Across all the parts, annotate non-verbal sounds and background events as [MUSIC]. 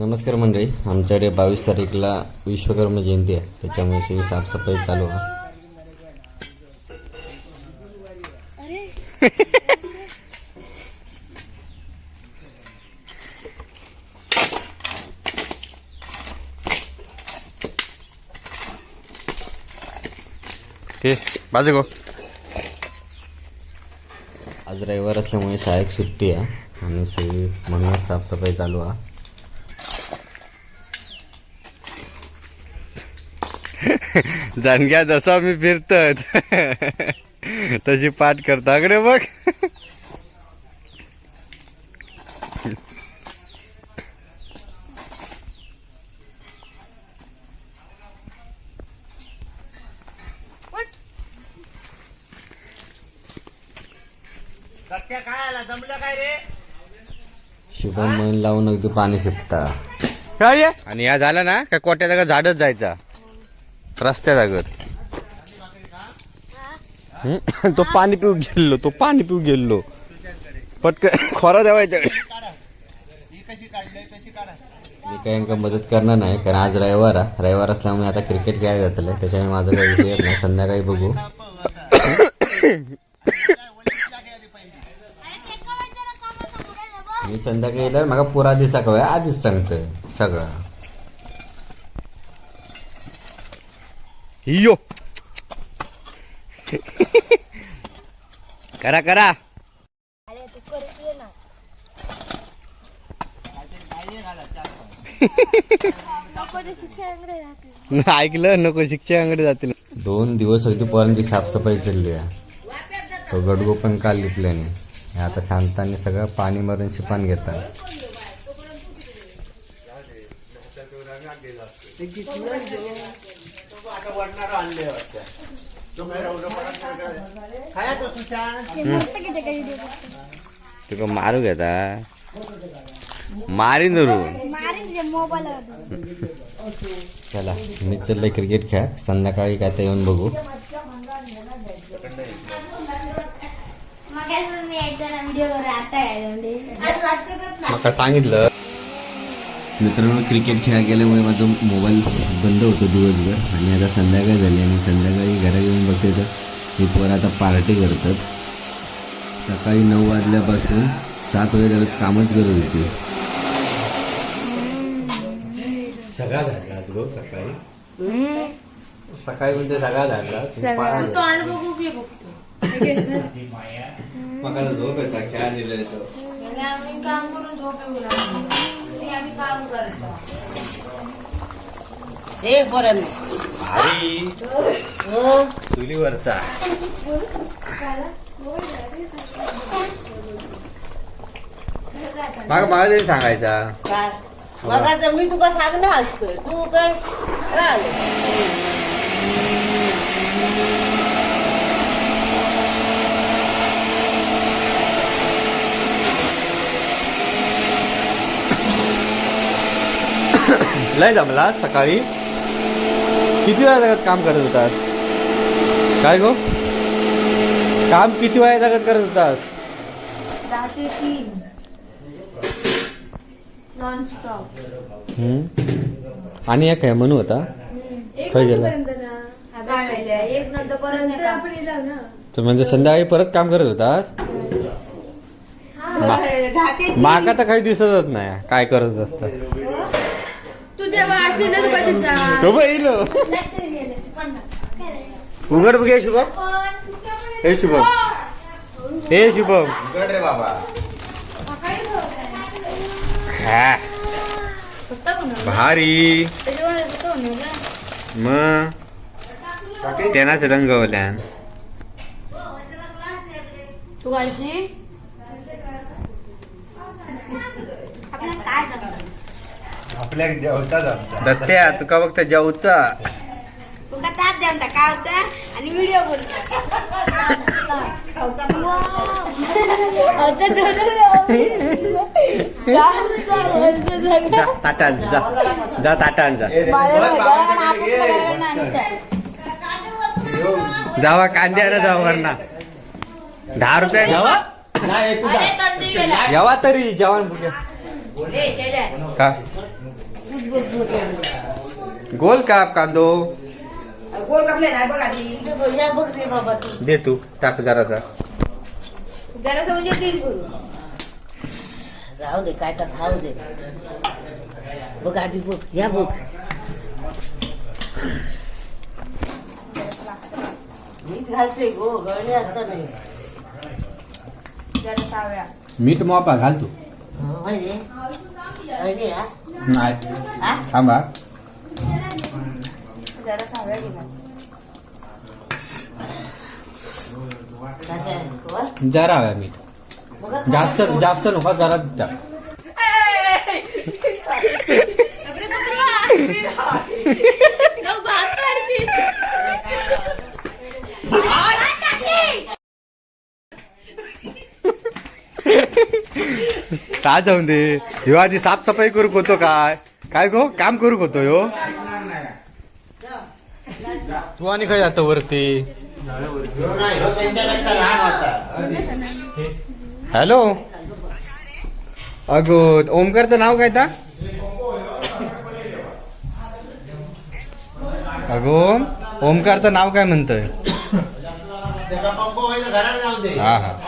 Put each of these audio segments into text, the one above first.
नमस्कार मंडळी आमच्याकडे बावीस तारीखला विश्वकर्मा जयंती आहे. त्याच्यामुळे सगळी साफसफाई चालू आहे. हे बाजू गो. आज रविवार असल्यामुळे शाळेत सुट्टी आहे आणि सगळी म्हणूनच साफसफाई चालू आहे. जानग्या जसा मी फिरतत तशी पाठ करता. अकडे बघ. शुभम मन लावून अगदी पाणी शिपता. काय? आणि या झाला ना काय कोट्या जागा झाडच जायचा? रस्त्या जागत तो पाणी पिऊ गेलो तो पाणी पिऊ गेलो. पटक खोरा द्यावायच्या मी काही मदत करणार नाही कारण आज रविवार आहे. रविवार असल्यामुळे आता क्रिकेट खेळायला जातलं त्याच्यामुळे माझं काही विषय नाही. संध्याकाळी बघू. मी संध्याकाळी येणार मला पुरा दिसा कवय आधीच सांगतोय सगळं. यो. [LAUGHS] करा करा. [LAUGHS] [LAUGHS] ऐकलं नको शिक्षकांकडे जातील. दोन दिवस अगदी पोरांची साफसफाई चालली आहे. तो गडगो पण काल लिपल्याने आता शांताने सगळं पाणी मारून शिपान घेतात. तुका मारू घेता मारीन धरून चला मी चाललंय क्रिकेट खेळ संध्याकाळी काय ते येऊन बघू. मका सांगितलं? मित्रांनो क्रिकेट खेळा गेल्यामुळे माझा मोबाईल बंद होतो दिवसभर आणि आता संध्याकाळ झाली आणि संध्याकाळी घरात येऊन बघते तर मी पोरं आता पार्टी करतात. सकाळी नऊ वाजल्यापासून सात वाजेपर्यंत कामच करत होती. सगळा झाडला गो सकाळी. सकाळी म्हणजे सगळा झाडला तोंड बघू की बघतो. मग झोप येता खेळा आम्ही काम करून झोप आम्ही काम करतो हे बरं भारी. चुलीवरचा. मग मला तरी सांगायचा. काय? मला तर मी तुका सांगणार असतोय. तू काय राहिलं. लय जमला सकाळी. किती वेळा जागत काम करत होतास? काय गो? काम किती वेळा जागत करत होतास. आणि एक काय म्हणू होता खय गेला? तर म्हणजे संध्याकाळी परत काम करत होतास? माका तर काही दिसतच नाही. काय करत असतात? तू येईल उघड बघ हे शुभम हे शुभम हे शुभम रे बाबा हा. भारी मग त्यानाच रंगवल्या तू काढशी? आपल्या जेवता जमता दत्त्या तुका बघता जाऊचा तुका तास द्या कावचा आणि व्हिडिओ जा ताटान जा. जा ताटान जा. जावा कांद्याला जावा वरना. दहा रुपया घ्यावा? घ्यावा तरी जेवण बघूया. का. गोल काप कांदो. गोल कापले नाही बघ इथं बघ, रे बाबा तू. दे तू टाक जरासा. जरासं म्हणजे करू राहू दे काय तर खाऊ दे. बघ आधी बघ या बघ. मीठ घालते गो गळणे असता नाही जरा साव्या मीठ मोपा घाल तू. हो, म्हणजे? नाही हा? थांबा जरा कशा? वर? जरा हव्या मीठ बघा जास्त खायचं. जास्त नको जरा द्या [LAUGHS] काय जाऊन दे? ह्यो आधी साफसफाई करू होतो काय? काय गो? काम करू होतो ह्यो तू आणि काय जातो वरती? हॅलो? अगो ओमकारचं नाव काय ता? अगो ओमकारचं नाव काय म्हणतोय? हा हा.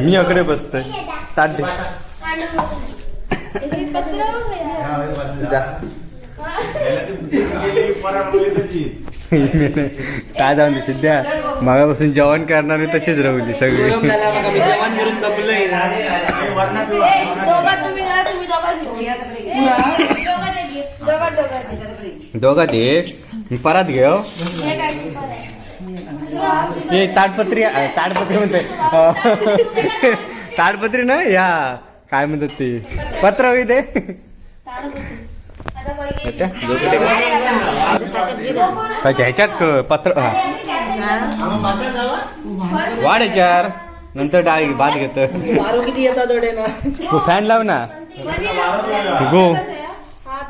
मी अकडे बसतोय. ताट. हे. काय जाऊन दे सध्या मागापासून जेवण करणारी तशीच राहिली सगळी. दोघात एक परत. घे हो. हे काय तू ते ताडपत्री अ, ताडपत्री म्हणते अ, ताडपत्री ना या काय म्हणतात ते पत्र होई ते आता पहिले अच्छा, दोघं ते का? काय ह्याच्यात क- पत्र हा वाढ याच्यावर नंतर डाळ भात घेत मारू किती येतात थोडे ना फॅन लाव ना गो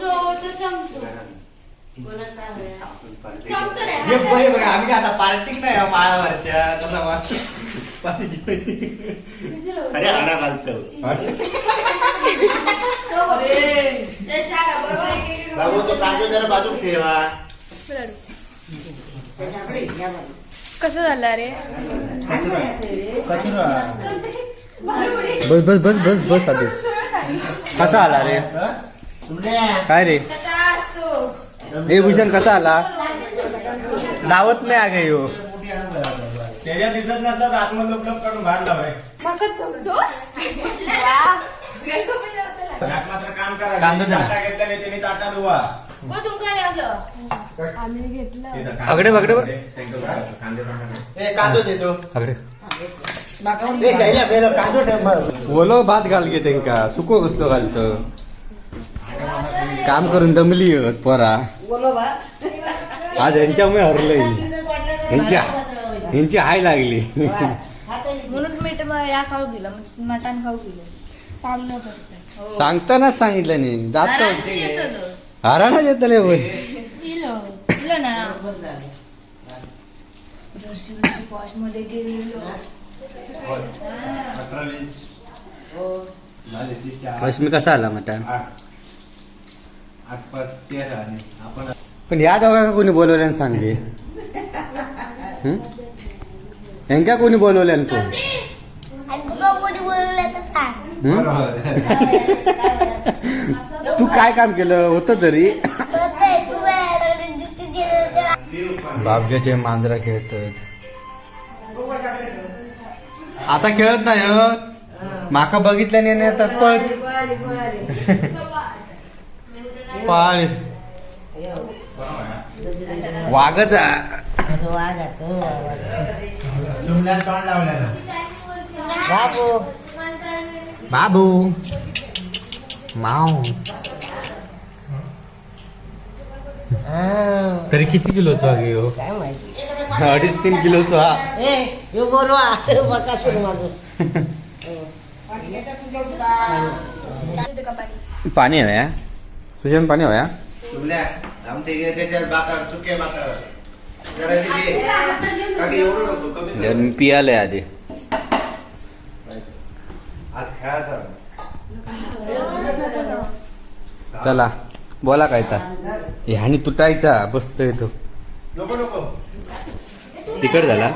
चमचो तो चमचो कोणाचा आहे? हे बघ, आम्ही काय आता पार्टी नाही हो माळावरच्या तसा वाट अरे आणा घालतो ते चार बरोबर एक- एक- बाबू तो काजू जरा बाजू ठेवा. कसं झालं रे कचरा बस बस बस बस बस आधी कसा आला रे काय रे? हे भूषण कसा आला? दावत नाही आगे यो. त्याच्या दिसत नसतात आतमध्ये उपलब्ध काढून बाहेर लावाय माका चमचो वा. गेलो पण नव्हतं. यात मात्र काम करा. कांदा द्या. ताटा घेतलेले त्यांनी ताटा धुवा. हो, कांदे अगडे बगडे बघ. त्यांचं कांदे टाका. ए काजू देतो अगडे. ए घ्यायला बेलो काजू ठेव मग. ओलो भात घाल घे त्यांका. सुको कसलो घालत. काम करून दमली पोरा बोलो बा. आज यांच्यामुळे हरलंय यांच्या यांची हाय लागली. म्हणून मीठ म- या खाऊ दिलं मटण खाऊ दिलं. काम न करता सांगतानाच सांगितलं नाही. जात हराणाच येतले. होय. मध्ये कसा आला मटण? आठ. आठ पाच तेरा आणि आपण पण या दोघांना कोणी बोलवल्यानं सांगे यांका कोणी बोलवल्यानं कोण आणि कोणी हं? बरोबर. तू काय काम केलं? होतं तरी. बाबग्याचे मांजरा खेळतात. आता खेळत नाही हं? माका बघितल्याने नाही येतात पळत. पाळ. लावलेलं बाबू. बाबू. माव हा, तरी किती किलोचा हा? घेऊ काय माहिती? अडीच तीन किलोचा हा ए यो बोलवा. [LAUGHS] बका सुरू माझं. पाणी हव्या सुशांत पाणी हव्या तुमल्या आमचे हे त्याच्यात बाकार सुके बाकार जरा किती का की एवढं नको कमी कर. मी पियालंय आधी. आज खेळायचा चला बोला काय तर. ह्यानी तुटायचा बसतोय तो. नको नको. तिकड झाला.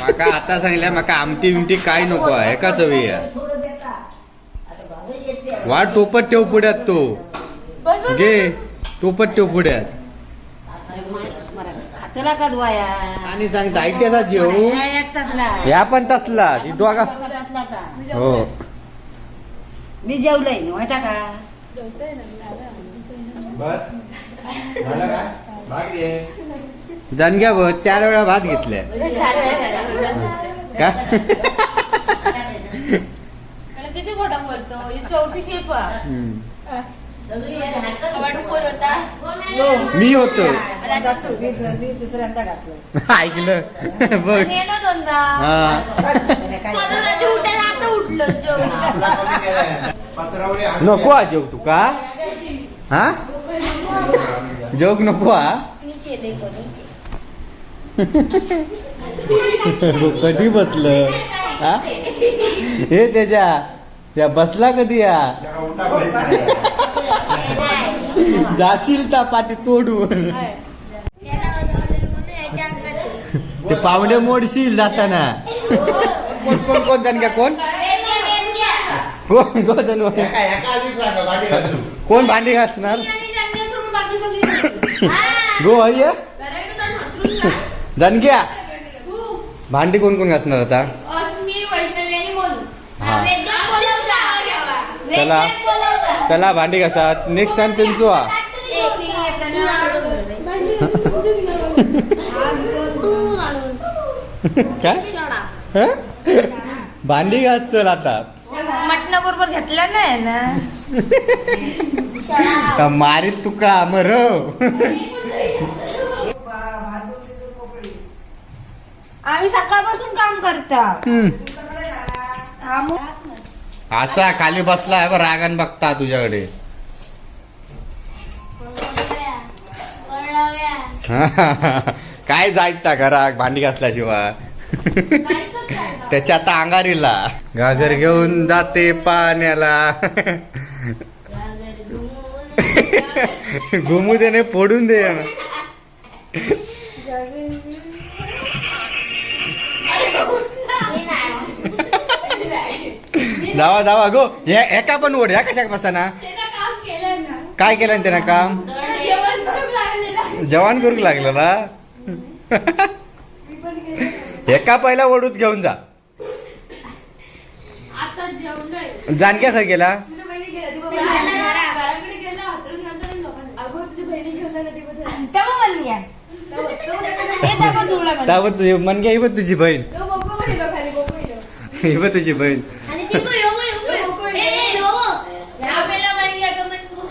माका आता सांगल्या माका आमटी बिमटी काय नको आहे एका चवी आहे. वा टोपत ठेव पुढ्यात तो. घे टोपत ठेव पुढ्यात खातला का दुवाया आणि सांगता ऐकतेचा जेव. एक तसला ह्या पण तसला ती दोघा हो. मी जेवलंय. माहिता का? जानग्या बघ चार वेळा भात घेतल्या. का? [LAUGHS] किती बोलतो ही चौथी खेप होता? मी होतो. मी दुसऱ्यांदा घातलं. [LAUGHS] ऐकलं. [LAUGHS] बघ. हे दोनदा. हा. आता उठलं नको हा जेव तू का? हा? जोग नको हा? नीचे देखो नीचे. [LAUGHS] कधी बसलं? हा? हे त्याच्या त्या बसला कधी या जरा उलटा पडत नाही. जाशील ता पाठी तोडून ते पावडे मोडशील जाताना. कोण कोण कोण जाण कोण? कोण कोण. कोण? भांडी घासणार? गो अय्य जानग्या भांडी कोण कोण घासणार आता? अस्मी वैष्णवी आणि मोनू हा. चला. चला भांडी घासात नेक्स्ट टाइम त्यांचो हा एक नाही येताना. तू आणून. काय. हं? भांडी घास चल आता मटणा बरोबर घेतलं नाही ना [LAUGHS] मारीत तुका मर आम्ही सकाळपासून काम करता. असा खाली बसला आहे बा रागान बघता तुझ्याकडे. [LAUGHS] काय जायत घराक घरात भांडी घासल्याशिवाय? [LAUGHS] त्याच्या आता अंगारीला गागर घेऊन जाते पाण्याला. [LAUGHS] घुमू दे नाही फोडून दे. जावा जावा गो. हे एका पण ओढ ह्या कशा बसाना? त्यानं काम केलं ना. काय केलं त्यानं काम? जेवण जवान करू लागलं ना? एका पहिला ओढूत घेऊन जा? जानक्या खय गेला हे तुझी मनग्या ही बघ तुझी बहीण. ही बघ तुझी बहीण.